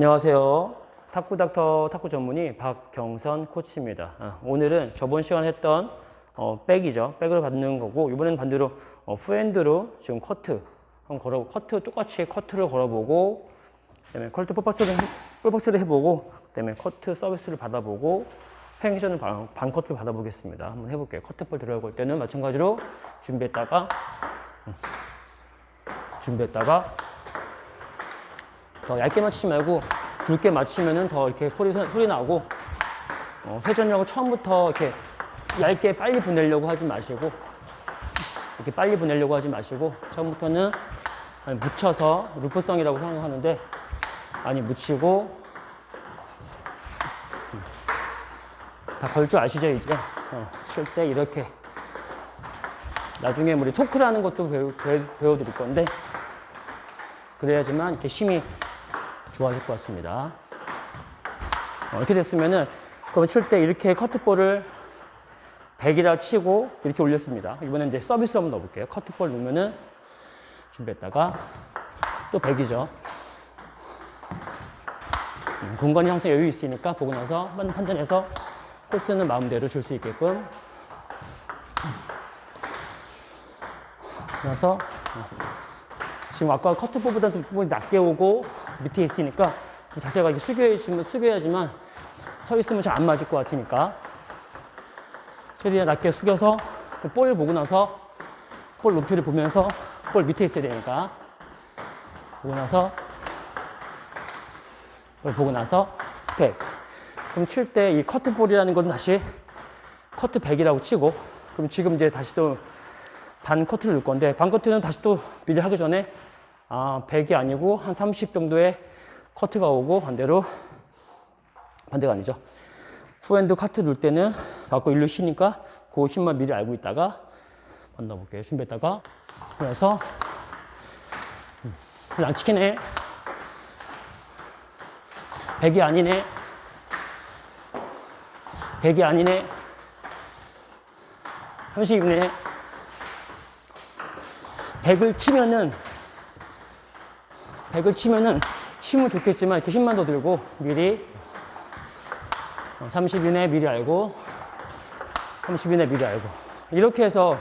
안녕하세요. 탁구 닥터 탁구 전문의 박경선 코치입니다. 아, 오늘은 저번 시간 했던 어, 백이죠. 백을 받는 거고 이번에는 반대로 어, 후핸드로 지금 커트 한번 걸어 커트 똑같이 커트를 걸어보고 그다음에 커트 폴박스를 폴박스를 해보고 그다음에 커트 서비스를 받아보고 팽션을 반, 반 커트를 받아보겠습니다. 한번 해볼게요. 커트볼 들어갈 때는 마찬가지로 준비했다가 음, 준비했다가 더 얇게 맞추지 말고 굵게 맞추면은 더 이렇게 소리, 소리 나고 어, 회전력을 처음부터 이렇게 얇게 빨리 보내려고 하지 마시고 이렇게 빨리 보내려고 하지 마시고 처음부터는 아니, 묻혀서 루프성이라고 생각하는데 많이 묻히고 다 걸 줄 아시죠 이제? 어, 칠때 이렇게 나중에 우리 토크라는 것도 배우, 배우, 배워드릴 건데 그래야지만 이렇게 힘이 좋아질 것 같습니다. 어, 이렇게 됐으면은 그럼 칠 때 이렇게 커트볼을 100이라 치고 이렇게 올렸습니다. 이번엔 이제 서비스 한번 넣어볼게요. 커트볼 넣으면은 준비했다가 또 100이죠. 음, 공간이 항상 여유 있으니까 보고 나서 판단해서 코스는 마음대로 줄 수 있게끔 그래서 지금 아까 커트볼보다 부분이 낮게 오고 밑에 있으니까 자세가 이렇게 숙여야지만, 숙여야지만 서 있으면 잘 안 맞을 것 같으니까. 최대한 낮게 숙여서 그볼 보고 나서 볼 높이를 보면서 볼 밑에 있어야 되니까. 보고 나서 볼 보고 나서 100 그럼 칠 때 이 커트 볼이라는 건 다시 커트 100이라고 치고 그럼 지금 이제 다시 또 반 커트를 넣을 건데 반 커트는 다시 또 미리 하기 전에 아 100이 아니고 한 30 정도의 커트가 오고 반대로 반대가 아니죠. 후핸드 커트 넣을 때는 받고 일로 쉬니까 그 힘만 미리 알고 있다가 만나볼게요. 준비했다가. 그래서 음, 안 치키네. 100이 아니네. 100이 아니네. 30이네. 100을 치면은 100을 치면은 힘은 좋겠지만 이렇게 힘만 더 들고 미리 30이네 미리 알고 30이네 미리 알고 이렇게 해서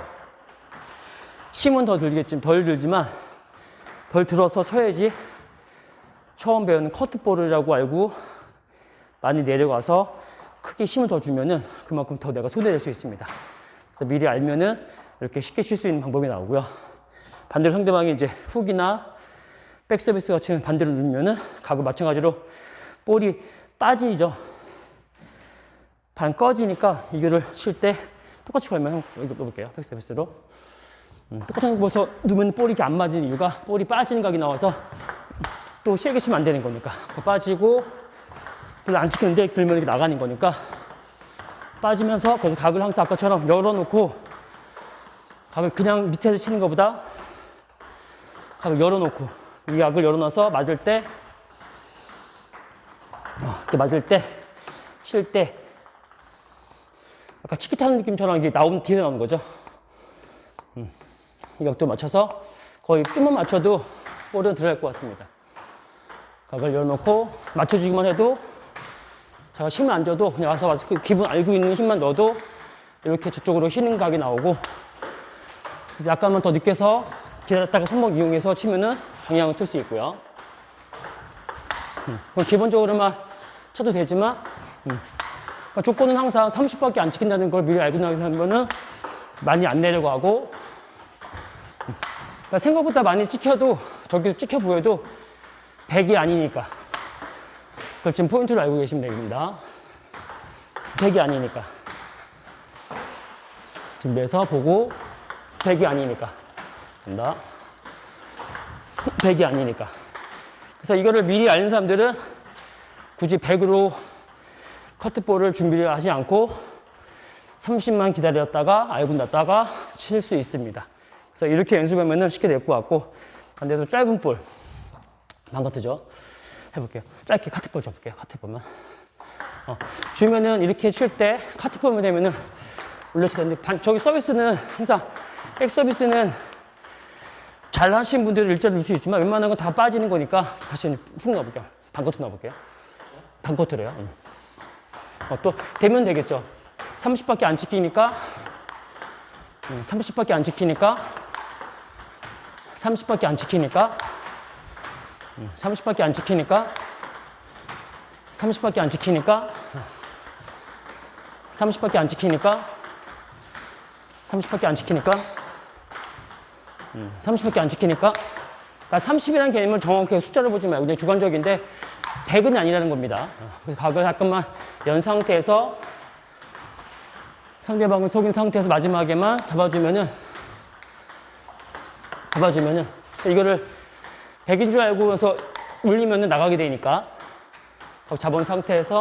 힘은 더 들겠지만 덜 들지만 덜 들어서 쳐야지 처음 배우는 커트볼이라고 알고 많이 내려가서 크게 힘을 더 주면은 그만큼 더 내가 손해낼 수 있습니다. 그래서 미리 알면은 이렇게 쉽게 칠 수 있는 방법이 나오고요. 반대로 상대방이 이제 훅이나 백 서비스 같은 반대로 누르면은 각을 마찬가지로 볼이 빠지죠. 반 꺼지니까 이거를 칠 때 똑같이 걸면 이거 넣어볼게요. 백 서비스로. 음, 똑같은 거서 누면 볼이 이렇게 안 맞는 이유가 볼이 빠지는 각이 나와서 또 세게 치면 안 되는 거니까. 빠지고 별로 안 찍히는데 길면 이렇게 나가는 거니까 빠지면서 거기서 각을 항상 아까처럼 열어놓고 각을 그냥 밑에서 치는 것보다 각을 열어놓고 이 각을 열어놔서 맞을 때 어, 이렇게 맞을 때칠때 아까 치키 타는 느낌처럼 이게 나온 뒤에 나오는 거죠. 음, 이 각도 맞춰서 거의 좀만 맞춰도 볼은 들어갈 것 같습니다. 각을 열어놓고 맞춰주기만 해도 제가 힘을 안 줘도 그냥 와서 와서 그 기분 알고 있는 힘만 넣어도 이렇게 저쪽으로 휘는 각이 나오고 이제 약간만 더 늦게서 기다렸다가 손목 이용해서 치면은 방향을 틀 수 있고요. 음, 기본적으로만 쳐도 되지만 음, 그러니까 조건은 항상 30밖에 안 찍힌다는 걸 미리 알고 나면은 많이 안 내려가고 음, 그러니까 생각보다 많이 찍혀도 저기서 찍혀 보여도 100이 아니니까 그걸 지금 포인트를 알고 계시면 됩니다. 100이 아니니까. 준비해서 보고 100이 아니니까. 간다. 100이 아니니까. 그래서 이거를 미리 아는 사람들은 굳이 100으로 커트볼을 준비를 하지 않고 30만 기다렸다가 알고 났다가 칠 수 있습니다. 그래서 이렇게 연습하면 쉽게 될 것 같고 반대로 짧은 볼 망가뜨죠. 해볼게요. 짧게 카트볼 줘볼게요. 카트볼만. 어, 주면은 이렇게 칠 때 카트볼만 되면은 올려치는데 저기 서비스는 항상 백 서비스는 잘 하신 분들은 일자로 넣을 수 있지만 웬만한 건 다 빠지는 거니까 다시 훅 넣어볼게요. 반코트 넣어볼게요. 반코트래요. 음. 어, 또 되면 되겠죠. 30밖에 안 음, 30밖에 안 지키니까 30밖에 안 음, 30밖에 안 지키니까 30밖에 안 지키니까 30밖에 안 지키니까 30밖에 안 지키니까 음, 30밖에 안 지키니까 그러니까 30이라는 개념을 정확하게 숫자를 보지 말고 그냥 주관적인데 100은 아니라는 겁니다. 어, 그래서 각을 잠깐만 연 상태에서 상대방을 속인 상태에서 마지막에만 잡아주면은 잡아주면은 이거를 100인 줄 알고 해서 울리면은 나가게 되니까 잡은 상태에서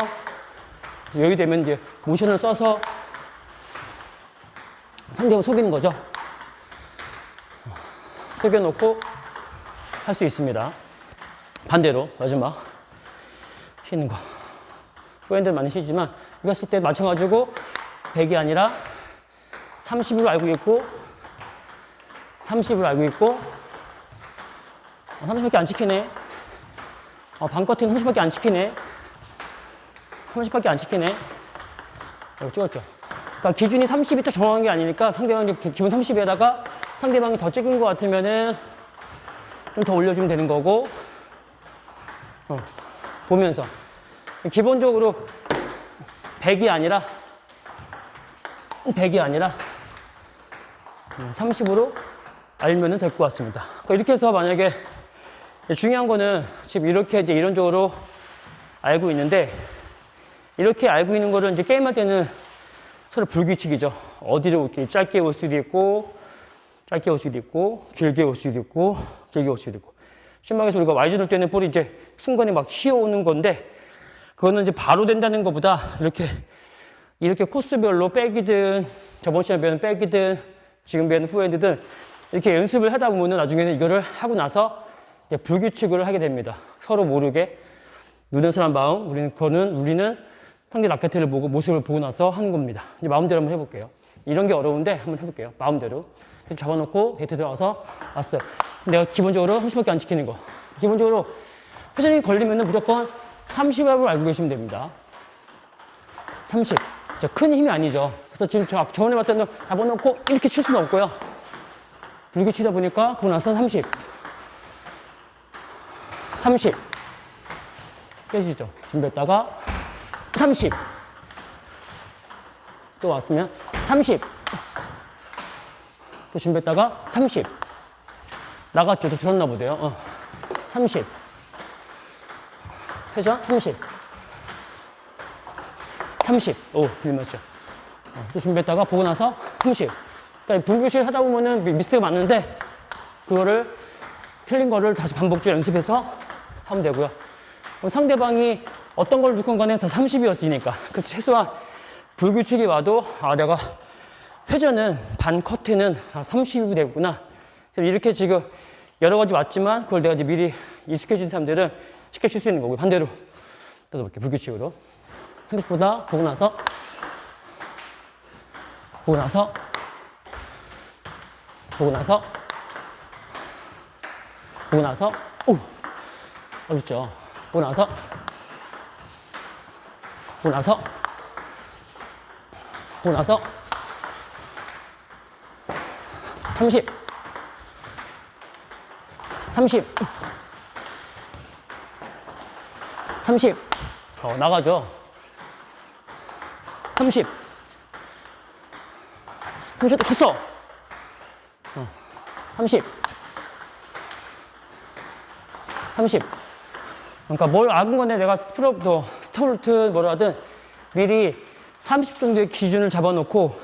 여기 되면 이제 모션을 써서 상대방을 속이는 거죠. 속여놓고 할 수 있습니다. 반대로 마지막 쉬는 거. 후엔들 많이 쉬지만 이거 쓸때 마찬가지고 100이 아니라 30으로 알고 있고 30으로 알고 있고 어, 30밖에 안 지키네. 어, 반커트는 30밖에 안 지키네. 30밖에 안 지키네. 이거 찍었죠. 그러니까 기준이 30이 더 정확한 게 아니니까 상대방이 기- 기본 30에다가 상대방이 더 찍은 것 같으면은 좀 더 올려주면 되는 거고 어, 보면서 기본적으로 100이 아니라 100이 아니라 30으로 알면은 될 것 같습니다. 그러니까 이렇게 해서 만약에 중요한 거는 지금 이렇게 이제 이론적으로 알고 있는데 이렇게 알고 있는 거를 이제 게임할 때는 서로 불규칙이죠. 어디로 이렇게 짧게 올 수도 있고 짧게 올 수도 있고 길게 올 수도 있고 길게 올 수도 있고 심하게서 우리가 와이즈 돌 때는 볼이 이제 순간에 막 휘어오는 건데 그거는 이제 바로 된다는 것보다 이렇게 이렇게 코스별로 백이든 저번 시간에 배운 백이든 지금 배운 후핸드든 이렇게 연습을 하다 보면은 나중에는 이거를 하고 나서 불규칙을 하게 됩니다. 서로 모르게 눈에 사람 마음 우리는 그거는 우리는 상대 라켓을 보고 모습을 보고 나서 하는 겁니다. 이제 마음대로 한번 해볼게요. 이런 게 어려운데 한번 해볼게요. 마음대로 잡아놓고 데이트 들어가서 왔어요. 내가 기본적으로 30밖에 안 지키는 거. 기본적으로 회전이 걸리면은 무조건 30압을 알고 계시면 됩니다. 30. 자, 큰 힘이 아니죠. 그래서 지금 저 저번에 봤던 거 잡아놓고 이렇게 칠 수는 없고요. 불규 치다 보니까 보고 나서 30. 30. 깨지죠. 준비했다가 30. 또 왔으면 30. 또 준비했다가 30. 나갔죠. 또 들었나 보대요. 어. 30. 회전 30. 30. 오, 빌맞죠. 어, 또 준비했다가 보고 나서 30. 그러니까 불규칙 하다 보면은 미- 미스가 많은데 그거를 틀린 거를 다시 반복적으로 연습해서 하면 되고요. 상대방이 어떤 걸 넣건 간에 다 30이었으니까. 그래서 최소한 불규칙이 와도 아, 내가 회전은 반 커트는 30이 되구나. 이렇게 지금 여러 가지 왔지만 그걸 내가 이제 미리 익숙해진 사람들은 쉽게 칠 수 있는 거고 반대로 떠볼게요. 불규칙으로. 생각보다 보고 나서 보고 나서 보고 나서 보고 나서 오 어렵죠. 보고 나서 보고 나서 보고 나서 30 30 30 어, 나가죠. 30 30도 컸어. 어, 30 30 그러니까 뭘 악은 건데 내가 풀업도 스타트든 뭐라 하든 미리 30 정도의 기준을 잡아놓고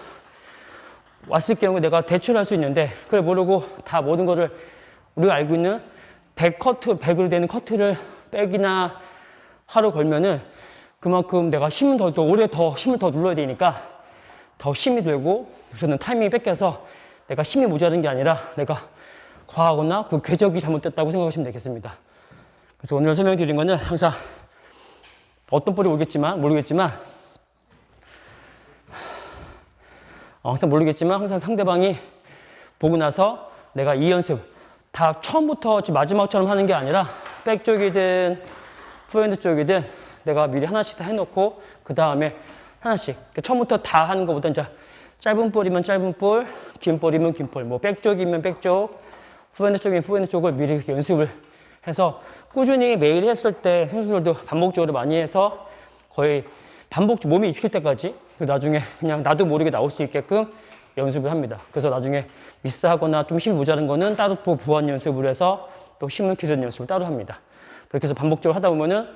왔을 경우 내가 대처를 할 수 있는데 그걸 모르고 다 모든 거를 우리가 알고 있는 100 커트, 100으로 되는 커트를 백이나 하루 걸면은 그만큼 내가 힘을 더, 더 오래 더 힘을 더 눌러야 되니까 더 힘이 들고 우선은 타이밍이 뺏겨서 내가 힘이 모자란 게 아니라 내가 과하거나 그 궤적이 잘못됐다고 생각하시면 되겠습니다. 그래서 오늘 설명드린 거는 항상 어떤 볼이 오겠지만 모르겠지만 어, 항상 모르겠지만 항상 상대방이 보고 나서 내가 이 연습 다 처음부터 마지막처럼 하는 게 아니라 백 쪽이든 프로핸드 쪽이든 내가 미리 하나씩 다 해놓고 그 다음에 하나씩. 그러니까 처음부터 다 하는 것보다 이제 짧은 볼이면 짧은 볼, 긴 볼이면 긴 볼, 뭐 백쪽이면 백쪽, 프로핸드 쪽이면 프로핸드 쪽을 미리 이렇게 연습을 해서 꾸준히 매일 했을 때 선수들도 반복적으로 많이 해서 거의 반복 몸이 익힐 때까지 그 나중에 그냥 나도 모르게 나올 수 있게끔 연습을 합니다. 그래서 나중에 미스하거나 좀 힘이 모자란 거는 따로 또 보완 연습을 해서 또 힘을 기르는 연습을 따로 합니다. 그렇게 해서 반복적으로 하다 보면은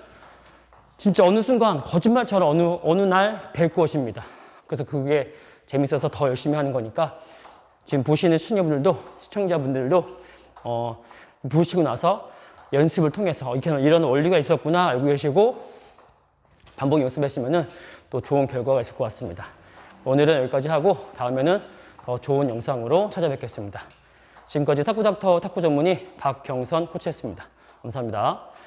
진짜 어느 순간 거짓말처럼 어느 어느 날 될 것입니다. 그래서 그게 재밌어서 더 열심히 하는 거니까 지금 보시는 시청자분들도 시청자분들도 어, 보시고 나서 연습을 통해서 이렇게 이런 원리가 있었구나 알고 계시고 반복 연습하시면은 또 좋은 결과가 있을 것 같습니다. 오늘은 여기까지 하고 다음에는 더 좋은 영상으로 찾아뵙겠습니다. 지금까지 탁구닥터 탁구 전문의 박경선 코치였습니다. 감사합니다.